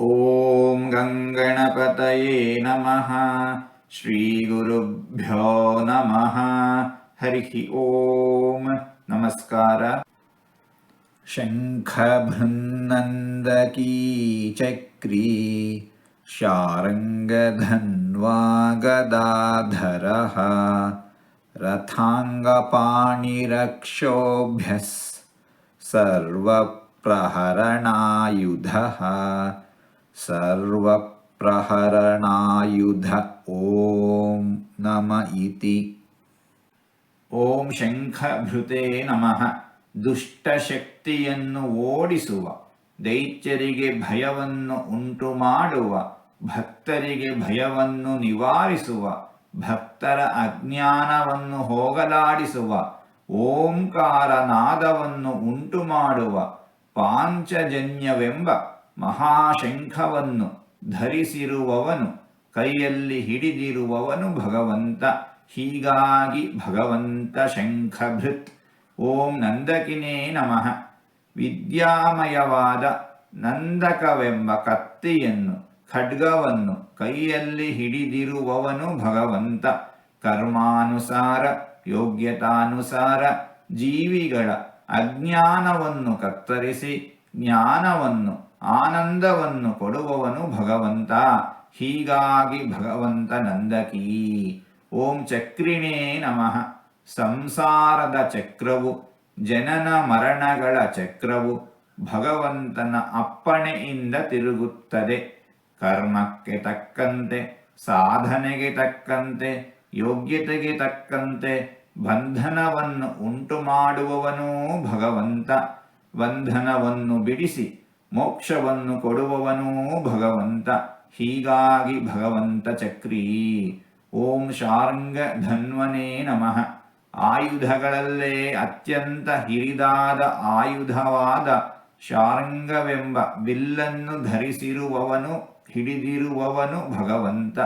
ॐ गङ्गणपतये नमः। श्रीगुरुभ्यो नमः। हरिः ॐ नमस्कार। शङ्खभृन्नन्दकी चक्री। शारङ्गधन्वा गदाधरः रथाङ्गपाणिरक्षोभ्यः। सर्वप्रहरणायुधः ಸರ್ವಪ್ರಹರಣಾಯುಧ ಓಂ ನಮ ಇತಿ ಓಂ ಶಂಖಭೃತೆ ನಮಃ ದುಷ್ಟಶಕ್ತಿಯನ್ನು ಓಡಿಸುವ ದೈತ್ಯರಿಗೆ ಭಯವನ್ನು ಉಂಟು ಮಾಡುವ ಭಕ್ತರಿಗೆ ಭಯವನ್ನು ನಿವಾರಿಸುವ ಭಕ್ತರ ಅಜ್ಞಾನವನ್ನು ಹೋಗಲಾಡಿಸುವ ಓಂಕಾರ ನಾದವನ್ನು ಉಂಟು ಮಾಡುವ ಪಾಂಚಜನ್ಯವೆಂಬ ಮಹಾಶಂಖವನ್ನು ಧರಿಸಿರುವವನು, ಕೈಯಲ್ಲಿ ಹಿಡಿದಿರುವವನು ಭಗವಂತ. ಹೀಗಾಗಿ ಭಗವಂತ ಶಂಖಭೃತ್. ಓಂ ನಂದಕಿನೇ ನಮಃ. ವಿದ್ಯಾಮಯವಾದ ನಂದಕವೆಂಬ ಕತ್ತಿಯನ್ನು, ಖಡ್ಗವನ್ನು ಕೈಯಲ್ಲಿ ಹಿಡಿದಿರುವವನು ಭಗವಂತ. ಕರ್ಮಾನುಸಾರ, ಯೋಗ್ಯತಾನುಸಾರ, ಜೀವಿಗಳ ಅಜ್ಞಾನವನ್ನು ಕತ್ತರಿಸಿ ಜ್ಞಾನವನ್ನು, ಆನಂದವನ್ನು ಕೊಡುವವನು ಭಗವಂತ. ಹೀಗಾಗಿ ಭಗವಂತ ನಂದಕಿ. ಓಂ ಚಕ್ರಿಣೇ ನಮಃ. ಸಂಸಾರದ ಚಕ್ರವು, ಜನನ ಮರಣಗಳ ಚಕ್ರವು ಭಗವಂತನ ಅಪ್ಪಣೆಯಿಂದ ತಿರುಗುತ್ತದೆ. ಕರ್ಮಕ್ಕೆ ತಕ್ಕಂತೆ, ಸಾಧನೆಗೆ ತಕ್ಕಂತೆ, ಯೋಗ್ಯತೆಗೆ ತಕ್ಕಂತೆ ಬಂಧನವನ್ನು ಉಂಟು ಮಾಡುವವನೂ ಭಗವಂತ. ಬಂಧನವನ್ನು ಬಿಡಿಸಿ ಮೋಕ್ಷವನ್ನು ಕೊಡುವವನೂ ಭಗವಂತ. ಹೀಗಾಗಿ ಭಗವಂತ ಚಕ್ರೀ. ಓಂ ಶಾರ್ಂಗ ಧನ್ವನೇ ನಮಃ. ಆಯುಧಗಳಲ್ಲೇ ಅತ್ಯಂತ ಹಿರಿದಾದ ಆಯುಧವಾದ ಶಾರ್ಂಗವೆಂಬ ಬಿಲ್ಲನ್ನು ಧರಿಸಿರುವವನು, ಹಿಡಿದಿರುವವನು ಭಗವಂತ.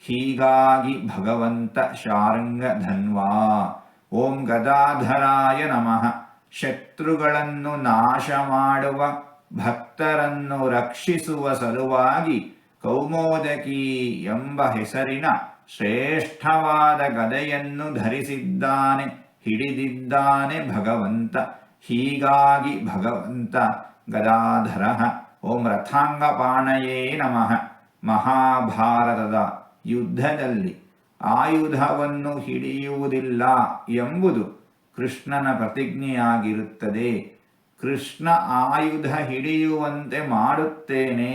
ಹೀಗಾಗಿ ಭಗವಂತ ಶಾರ್ಂಗ ಧನ್ವಾ. ಓಂ ಗದಾಧರಾಯ ನಮಃ. ಶತ್ರುಗಳನ್ನು ನಾಶ ಮಾಡುವ ಭಕ್ತರನ್ನು ರಕ್ಷಿಸುವ ಸಲುವಾಗಿ ಕೌಮೋದಕಿ ಎಂಬ ಹೆಸರಿನ ಶ್ರೇಷ್ಠವಾದ ಗದೆಯನ್ನು ಧರಿಸಿದ್ದಾನೆ, ಹಿಡಿದಿದ್ದಾನೆ ಭಗವಂತ. ಹೀಗಾಗಿ ಭಗವಂತ, ಗದಾಧರ, ಓಂ ರಥಾಂಗಪಾಣಯೇ ನಮಃ. ಮಹಾಭಾರತದ ಯುದ್ಧದಲ್ಲಿ ಆಯುಧವನ್ನು ಹಿಡಿಯುವುದಿಲ್ಲ ಎಂಬುದು ಕೃಷ್ಣನ ಪ್ರತಿಜ್ಞೆಯಾಗಿರುತ್ತದೆ. ಕೃಷ್ಣ ಆಯುಧ ಹಿಡಿಯುವಂತೆ ಮಾಡುತ್ತೇನೆ,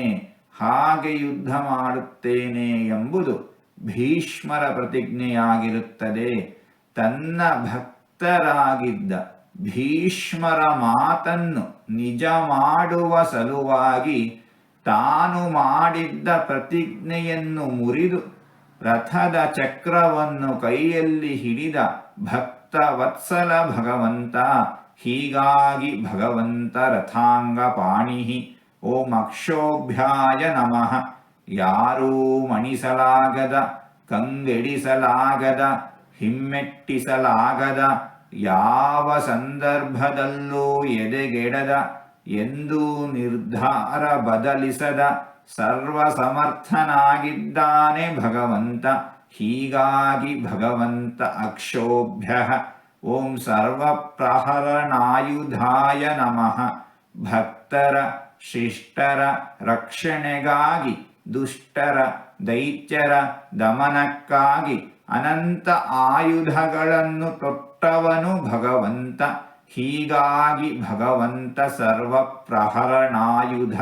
ಹಾಗೆ ಯುದ್ಧ ಮಾಡುತ್ತೇನೆ ಎಂಬುದು ಭೀಷ್ಮರ ಪ್ರತಿಜ್ಞೆಯಾಗಿರುತ್ತದೆ. ತನ್ನ ಭಕ್ತರಾಗಿದ್ದ ಭೀಷ್ಮರ ಮಾತನ್ನು ನಿಜ ಮಾಡುವ ಸಲುವಾಗಿ ತಾನು ಮಾಡಿದ್ದ ಪ್ರತಿಜ್ಞೆಯನ್ನು ಮುರಿದು ರಥದ ಚಕ್ರವನ್ನು ಕೈಯಲ್ಲಿ ಹಿಡಿದ ಭಕ್ತ ವತ್ಸಲ ಭಗವಂತ, ಹೀಗಾಗಿ ಭಗವಂತ ರಥಾಂಗ ಪಾಣಿಹಿ. ಓಂ ಅಕ್ಷೋಭ್ಯಾಯ ನಮಃ. ಯಾರೂ ಮಣಿಸಲಾಗದ, ಕಂಗೆಡಿಸಲಾಗದ, ಹಿಮ್ಮೆಟ್ಟಿಸಲಾಗದ, ಯಾವ ಸಂದರ್ಭದಲ್ಲೂ ಎದೆಗೆಡದ, ಎಂದೂ ನಿರ್ಧಾರ ಬದಲಿಸದ ಸರ್ವಸಮರ್ಥನಾಗಿದ್ದಾನೆ ಭಗವಂತ. ಹೀಗಾಗಿ ಭಗವಂತ ಅಕ್ಷೋಭ್ಯ. ಓಂ ಸರ್ವಪ್ರಹರಣಾಯುಧಾಯ ನಮಃ. ಭಕ್ತರ, ಶಿಷ್ಟರ, ರಕ್ಷಣೆಗಾಗಿ, ದುಷ್ಟರ, ದೈತ್ಯರ ದಮನಕ್ಕಾಗಿ ಅನಂತ ಆಯುಧಗಳನ್ನು ತೊಟ್ಟವನು ಭಗವಂತ. ಹೀಗಾಗಿ ಭಗವಂತ ಸರ್ವಪ್ರಹರಣಾಯುಧ.